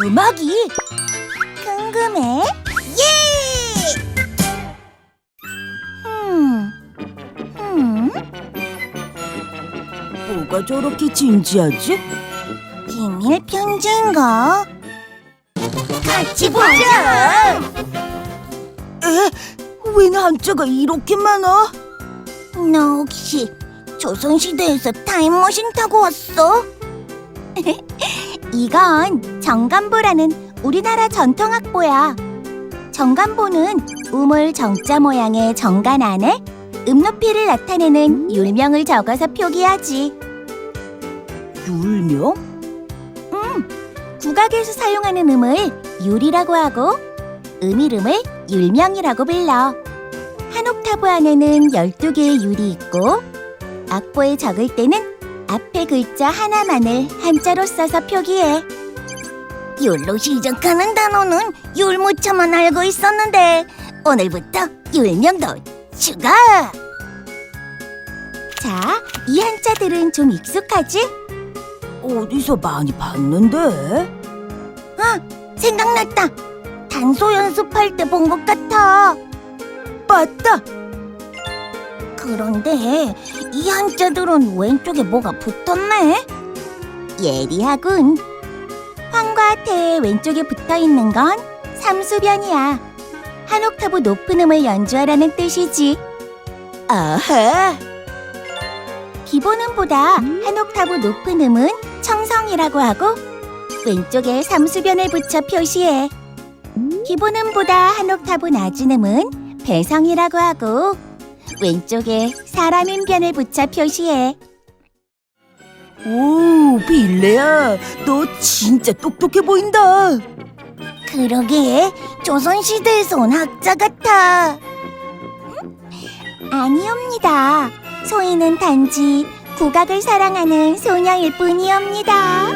음악이 궁금해? 예! 음, 음, 뭐가 저렇게 진지하지? 비밀 편지인가? 같이 보자. 에? 웬 한자가 이렇게 많아? 너 혹시 조선시대에서 타임머신 타고 왔어? 이건 정간보라는 우리나라 전통악보야. 정간보는 우물 정자 모양의 정간 안에 음 높이를 나타내는 율명을 적어서 표기하지. 율명? 국악에서 사용하는 음을 율이라고 하고 음 이름을 율명이라고 불러. 한 옥타브 안에는 12개의 율이 있고 악보에 적을 때는 앞에 글자 하나만을 한자로 써서 표기해. 율로 시작하는 단어는 율무차만 알고 있었는데 오늘부터 율명도 추가! 자, 이 한자들은 좀 익숙하지? 어디서 많이 봤는데? 생각났다. 단소 연습할 때 본 것 같아. 맞다! 그런데 이 한자들은 왼쪽에 뭐가 붙었네? 예리하군. 황과 태의 왼쪽에 붙어 있는 건 삼수변이야. 한 옥타브 높은 음을 연주하라는 뜻이지. 아하! 기본음보다 한 옥타브 높은 음은 청성이라고 하고 왼쪽에 삼수변을 붙여 표시해. 기본음보다 한 옥타브 낮은 음은 배성이라고 하고 왼쪽에 사람인 변을 붙여 표시해. 오, 빌레야, 너 진짜 똑똑해 보인다. 그러게 조선시대에서 온 학자 같아. 아니옵니다. 소희는 단지 국악을 사랑하는 소녀일 뿐이옵니다.